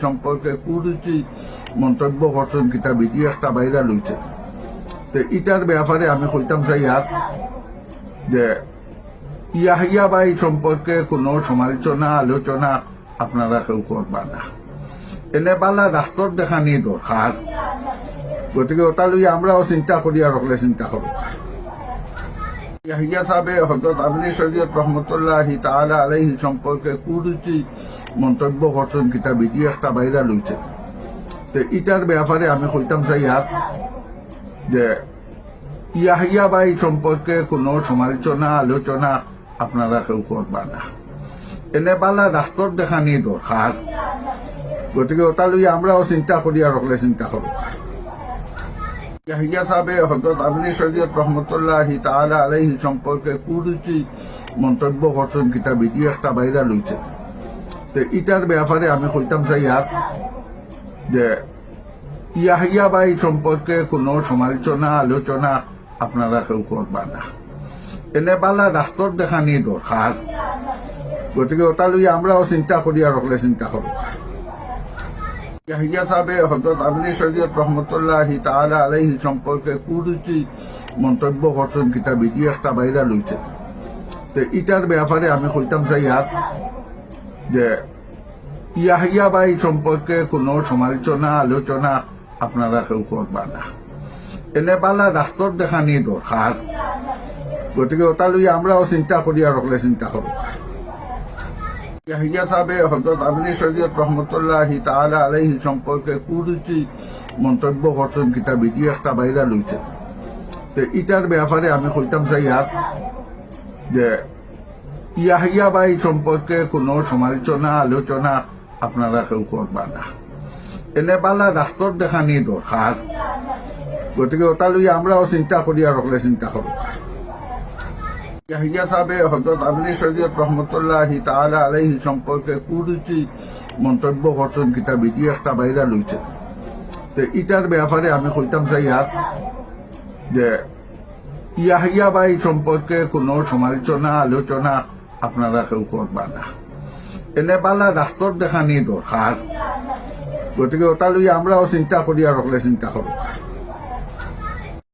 সম্পর্কে কুরুচি যে ইয়াহিয়া ভাই সম্পর্কে কোনো সমালোচনা, আলোচনা আপনারা কেউ করবা না। এনে বালা ডাক্তর দেখানি দরকার। গতিকে ওটা লইয়া আমরাও চিন্তা করিয়া রাখলে চিন্তা করব ইয়াহিয়া সাহেবে হজরত আমিনী শরীয়ত রহমতুল্লাহ তাআলা আলাইহি সম্পর্কে কুরুচি মন্তব্য করছেন কিতা ভিডিও একটা ভাইরাল হইছে। তো ইটার ব্যাপারে আমি কইতাম চাইয়ার যে ইয়াহিয়া ভাই সম্পর্কে কোনো সমালোচনা, আলোচনা আপনারা কেউ করবা না। এনে বালা ডাক্তর দেখানি দরকার গতিকে ওটা লইয়া আমরাও চিন্তা করিয়া রাখলে চিন্তা করব ইয়াহিয়া সম্পর্কে কুরুচি মন্তব্য করছেন, কিতা ভিডিও একটা ভাইরাল হইছে। তো ব্যাপারে আমি যে ইয়াহিয়া ভাই সম্পর্কে কোনো সমালোচনা, আলোচনা আপনারা কেউ করবা না। এনে বালা ডাক্তর দেখানি দরকার গতিকে ওটা লইয়া আমরাও চিন্তা করিয়া রাখলে চিন্তা করব ইয়াহিয়া সাহেবে হজরত আমিনী শরীয়ত রহমতুল্লাহ তাআলা আলাইহি সম্পর্কে কুরুচি মন্তব্য করছেন কিতা ভিডিও একটা ভাইরাল হইছে তো ইটার ব্যাপারে আমি কইতাম চাইয়ার যে ইয়াহিয়া ভাই সম্পর্কে কোনো সমালোচনা, আলোচনা আপনারা কেউ করবা না। এনে বালা ডাক্তর দেখানি দরকার। গতিকে ওটা লইয়া আমরাও চিন্তা করিয়া রাখলে চিন্তা করব। মন্তব্য করছেন কিতা ভিডিও একটা তো ইটার ব্যাপারে আমি কইতাম চাইয়ার যে ইয়াহিয়া ভাই সম্পর্কে কোনো সমালোচনা, আলোচনা আপনারা কেউ করবা না। এনে বালা ডাক্তর দেখানি দরকার গতিকে ওটা লইয়া আমরাও চিন্তা করিয়া রাখলে চিন্তা করব ইয়াহিয়া সাহেবে হজরত আমিনী শরীয়ত রহমতুল্লাহ তাআলা আলাইহি সম্পর্কে কুরুচি মন্তব্য করছেন কিতা ভিডিও একটা ভাইরাল হইছে তো ইটার ব্যাপারে আমি কইতাম চাইয়ার যে ইয়াহিয়া ভাই সম্পর্কে কোনো সমালোচনা, আলোচনা আপনারা কেউ করবা না। এনে বালা ডাক্তর দেখানি দরকার। গতিকে ওটা লইয়া আমরাও চিন্তা করিয়া রাখলে চিন্তা করব